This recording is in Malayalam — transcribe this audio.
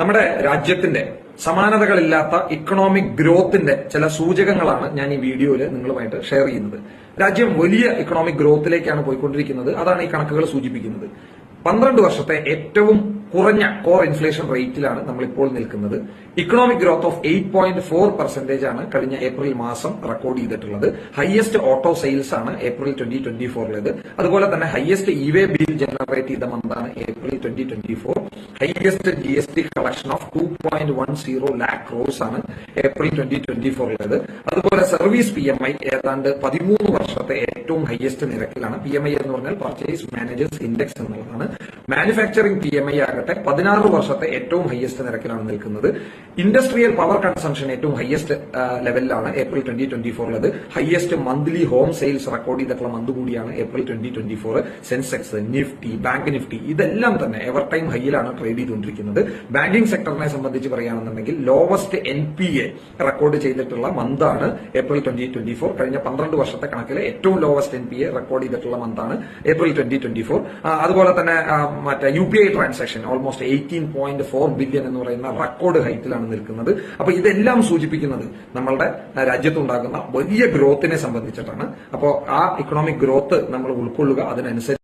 നമ്മുടെ രാജ്യത്തിന്റെ സമാനതകളില്ലാത്ത ഇക്കണോമിക് ഗ്രോത്തിന്റെ ചില സൂചകങ്ങളാണ് ഞാൻ ഈ വീഡിയോയിൽ നിങ്ങളുമായിട്ട് ഷെയർ ചെയ്യുന്നത്. രാജ്യം വലിയ ഇക്കണോമിക് ഗ്രോത്തിലേക്കാണ് പോയിക്കൊണ്ടിരിക്കുന്നത്. അതാണ് ഈ കണക്കുകൾ സൂചിപ്പിക്കുന്നത്. പന്ത്രണ്ട് വർഷത്തെ ഏറ്റവും കുറഞ്ഞ കോർ ഇൻഫ്ലേഷൻ റേറ്റിലാണ് നമ്മളിപ്പോൾ നിൽക്കുന്നത്. Economic growth of eight point four percentage ആണ് കഴിഞ്ഞ ഏപ്രിൽ മാസം റെക്കോർഡ് ചെയ്തിട്ടുള്ളത്. ഹയസ്റ്റ് ഓട്ടോ സെയിൽസ് ആണ് ഏപ്രിൽ ട്വന്റി ട്വന്റി ഫോറിലേത് അതുപോലെ തന്നെ highest e way bill generate ചെയ്ത മന്താണ് April twenty twenty four highest G S T collection of two point one zero lakh crores ആണ് ഏപ്രിൽ ട്വന്റി ട്വന്റി ഫോറിലത് അതുപോലെ സർവീസ് പി എം ഐ ഏതാണ്ട് പതിമൂന്ന് വർഷത്തെ ഏറ്റവും ഹയസ്റ്റ് നിരക്കിലാണ്. പി എം ഐ എന്ന് പറഞ്ഞാൽ പർച്ചേസ് മാനേജേഴ്സ് ഇൻഡെക്സ് എന്നുള്ളതാണ്. മാനുഫാക്ചറിംഗ് പി എം ഐ ആകട്ടെ പതിനാറ് വർഷത്തെ ഏറ്റവും ഹയസ്റ്റ് നിരക്കിലാണ് നിൽക്കുന്നത്. ഇൻഡസ്ട്രിയൽ പവർ കൺസംഷൻ ഏറ്റവും ഹയസ്റ്റ് ലെവലിലാണ് April twenty twenty ഫോറിലത് highest monthly home sales record ചെയ്തിട്ടുള്ള മന്ത് കൂടിയാണ് April twenty twenty four Sensex Nifty bank Nifty ഇതെല്ലാം തന്നെ എവർ ടൈം ഹൈയിലാണ് ട്രേഡ് ചെയ്തുകൊണ്ടിരിക്കുന്നത്. ബാങ്കിംഗ് സെക്ടറിനെ സംബന്ധിച്ച് പറയുകയാണെന്നുണ്ടെങ്കിൽ lowest N P A record ചെയ്തിട്ടുള്ള മന്താണ് ഏപ്രിൽ ട്വന്റി ട്വന്റി ഫോർ കഴിഞ്ഞ പന്ത്രണ്ട് വർഷത്തെ കണക്കിലെ ഏറ്റവും lowest N P A record ചെയ്തിട്ടുള്ള മന്താണ് ഏപ്രിൽ ട്വന്റി ട്വന്റി ഫോർ അതുപോലെ തന്നെ മറ്റേ U P I transaction almost eighteen point four billion എന്ന് പറയുന്ന റെക്കോർഡ് ഹൈറ്റിലാണ് നിൽക്കുന്നത്. അപ്പൊ ഇതെല്ലാം സൂചിപ്പിക്കുന്നത് നമ്മളുടെ രാജ്യത്തുണ്ടാകുന്ന വലിയ ഗ്രോത്തിനെ സംബന്ധിച്ചിട്ടാണ്. അപ്പോൾ ആ ഇക്കണോമിക് ഗ്രോത്ത് നമ്മൾ ഉൾക്കൊള്ളുക അതിനനുസരിച്ച്